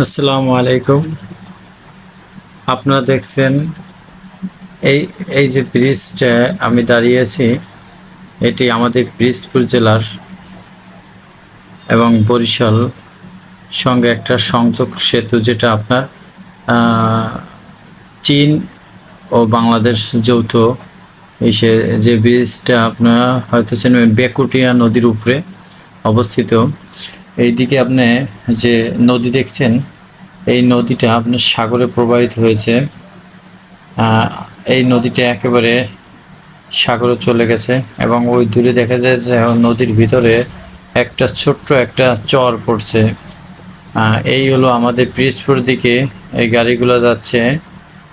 আসসালামু আলাইকুম। আপনারা দেখছেন এই এই যে ব্রিজটা আমি দাঁড়িয়ে আছি, এটি আমাদের ব্রিজপুর জেলার এবং বরিশাল সঙ্গে একটা সংযোগ সেতু যেটা আপনার চীন ও বাংলাদেশ যৌথ এই সে- যে ব্রিজটা আপনারা হয়তো চেন বেকুটিয়া নদীর উপরে অবস্থিত। এইদিকে আপনি যে নদী দেখছেন, এই নদীটা আপনার সাগরে প্রবাহিত হয়েছে। এই নদীটা একেবারে সাগরে চলে গেছে এবং ওই দূরে দেখা যায় যে নদীর ভিতরে একটা ছোট্ট একটা চর পড়ছে। এই হলো আমাদের পিরিজপুর দিকে এই গাড়িগুলো যাচ্ছে।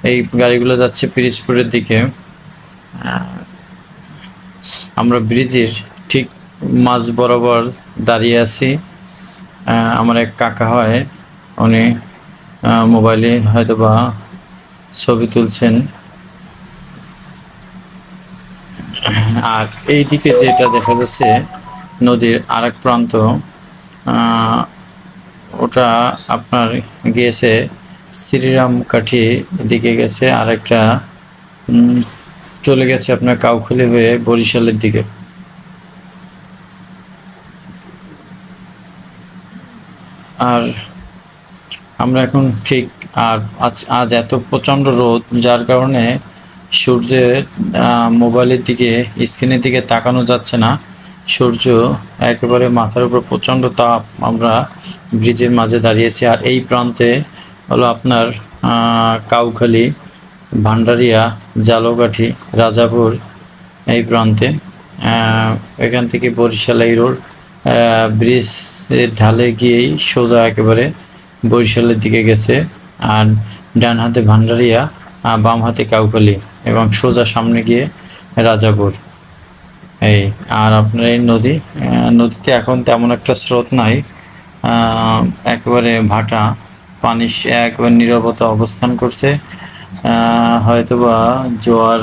এই গাড়িগুলো যাচ্ছে পিরিজপুরের দিকে। আমরা ব্রিজের ঠিক মাঝ বরাবর দাঁড়িয়ে আছি। আমার এক কাকা হয়, উনি মোবাইলে হয়তো বা ছবি তুলছেন। আর এই দিকে যেটা দেখা যাচ্ছে, নদীর আরেক প্রান্ত ওটা আপনার গিয়েছে শ্রীরাম কাঠি দিকে গেছে, আরেকটা চলে গেছে আপনার কাউখালি হয়ে বরিশালের দিকে। আর আমরা এখন ঠিক আর আজ আজ এত প্রচণ্ড রোদ, যার কারণে সূর্যের মোবাইলের দিকে, স্ক্রিনের দিকে তাকানো যাচ্ছে না। সূর্য একেবারে মাথার উপর প্রচণ্ড তাপ আমরা ব্রিজের মাঝে দাঁড়িয়েছি। আর এই প্রান্তে হলো আপনার কাউখালী, ভান্ডারিয়া জালকাঠি রাজাপুর এই প্রান্তে। এখান থেকে বরিশাল এই রোড ব্রিজ ঢালে গিয়েই সোজা একেবারে বরিশালের দিকে গেছে আর ডান হাতে ভান্ডারিয়া বাম হাতে কাউখালী এবং সোজা সামনে গিয়ে রাজাপুর। এই, আর আপনার এই নদী নদীতে এখন তেমন একটা স্রোত নাই। একেবারে ভাটা, পানি একেবারে নিরবতা অবস্থান করছে। হয়তোবা জোয়ার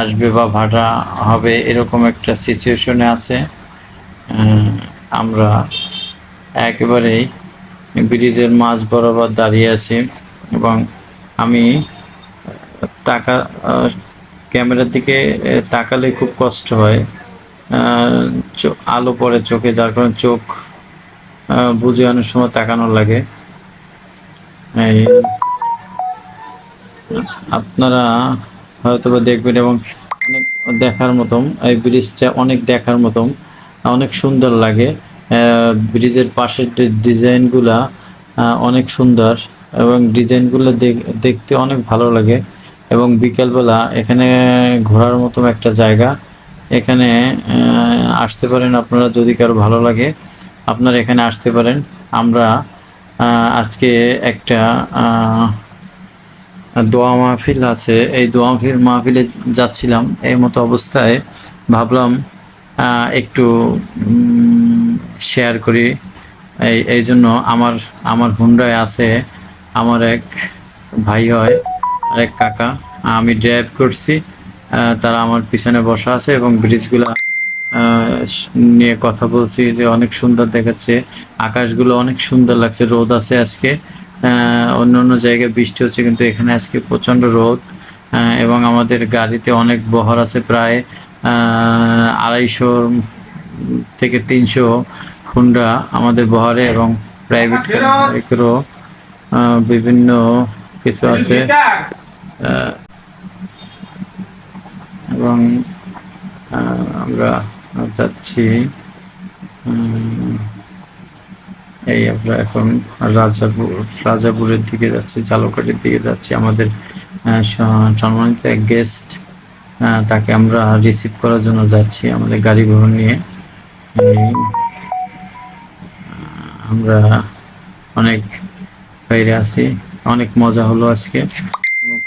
আসবে বা ভাটা হবে এরকম একটা সিচুয়েশনে আছে। আমরা একেবারেই ব্রিজের মাঝ বরাবর দাঁড়িয়ে আছি এবং আমি তাকা ক্যামেরার দিকে তাকালে খুব কষ্ট হয়। আলো পড়ে চোখে, যার কারণে চোখ বুঝে অনেক সময় তাকানো লাগে। আপনারা হয়তো দেখবেন এবং অনেক দেখার মতন, এই ব্রিজটা অনেক দেখার মতন। অনেক সুন্দর লাগে। ব্রিজের পাশের ডিজাইনগুলা অনেক সুন্দর এবং ডিজাইনগুলো দেখ- দেখতে অনেক ভালো লাগে এবং বিকেলবেলা এখানে ঘোরার মতো একটা জায়গা। এখানে আসতে পারেন আপনারা যদি কারও ভালো লাগে, আপনারা এখানে আসতে পারেন। আমরা আজকে একটা দোয়া মাহফিল আছে। এই দোয়া মাহফিল মাহফিলে যাচ্ছিলাম। এই মতো অবস্থায় ভাবলাম একটু শেয়ার করি। এই এই জন্য আমার আমার হুন্ডায় আছে, আমার এক ভাই হয়, আর এক কাকা। আমি ড্রাইভ করছি তারা আমার পিছনে বসা আছে এবং ব্রিজগুলা নিয়ে কথা বলছি যে অনেক সুন্দর দেখাচ্ছে, আকাশগুলো অনেক সুন্দর লাগছে, রোদ আছে আজকে। অন্য অন্য জায়গায় বৃষ্টি হচ্ছে, কিন্তু এখানে আজকে প্রচণ্ড রোদ। এবং আমাদের গাড়িতে অনেক বহর আছে প্রায় আড়াইশো থেকে তিনশো হুন্ডা আমাদের বহরে এবং প্রাইভেট কারও বিভিন্ন কিছু আছে। এবং আমরা যাচ্ছি এই আমরা এখন রাজাপুর রাজাপুরের দিকে যাচ্ছি জালকাটির দিকে যাচ্ছি। আমাদের সম্মানিত এক গেস্ট তাকে আমরা রিসিভ করার জন্য যাচ্ছি আমাদের গাড়ি ভবন নিয়ে। আমরা অনেক বাইরে আছি, অনেক মজা হলো আজকে।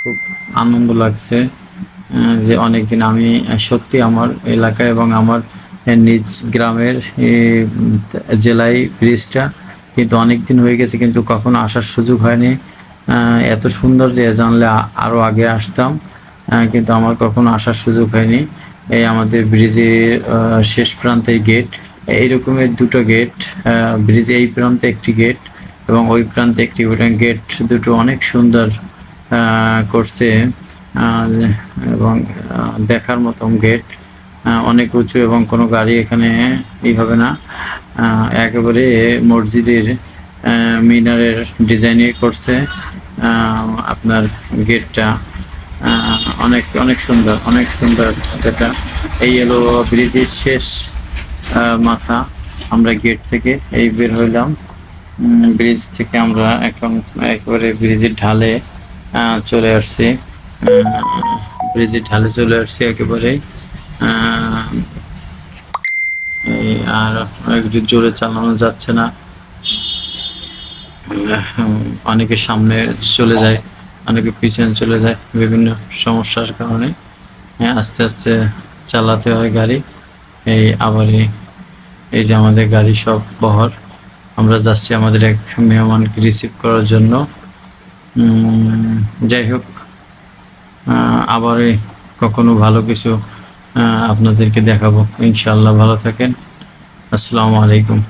খুব আনন্দ লাগছে যে অনেকদিন আমি সত্যি আমার এলাকায় এবং আমার নিজ গ্রামের জেলায় ব্রিজটা কিন্তু অনেক দিন হয়ে গেছে, কিন্তু কখনো আসার সুযোগ হয়নি। এত সুন্দর যে জানলে আ- আরও আগে আসতাম। কিন্তু আমার কখনো আসার সুযোগ হয়নি। এই আমাদের ব্রিজের শেষ প্রান্তে গেট এই রকমের দুটো গেট ব্রিজে এই প্রান্তে একটি গেট এবং ওই প্রান্তে একটি গেট দুটো অনেক সুন্দর করছে এবং দেখার মতন গেট অনেক উঁচু এবং কোনো গাড়ি এখানে ই হবে না। একেবারে মসজিদের মিনারের ডিজাইনে করছে আপনার গেটটা অনেক অনেক সুন্দর অনেক সুন্দর এটা এই এলো ব্রিজের শেষ মাথা। আমরা গেট থেকে এই বের হইলাম। ব্রিজ থেকে আমরা এখন একেবারে ব্রিজের ঢালে চলে আসছি। ব্রিজের ঢালে চলে আসছি একেবারে আর একটু জোরে চালানো যাচ্ছে না। অনেকে সামনে চলে যায়। অনেকে পিছনে চলে যায় বিভিন্ন সমস্যার কারণে। হ্যাঁ, আস্তে আস্তে চালাতে হয় গাড়ি। এই আবার এই- যে আমাদের গাড়ি সব বহর। আমরা যাচ্ছি আমাদের এক মেহমানকে রিসিভ করার জন্য। যাই হোক আবার কখনো ভালো কিছু আপনাদেরকে দেখাবো। ইনশাল্লাহ ভালো থাকেন। আসসালামু আলাইকুম।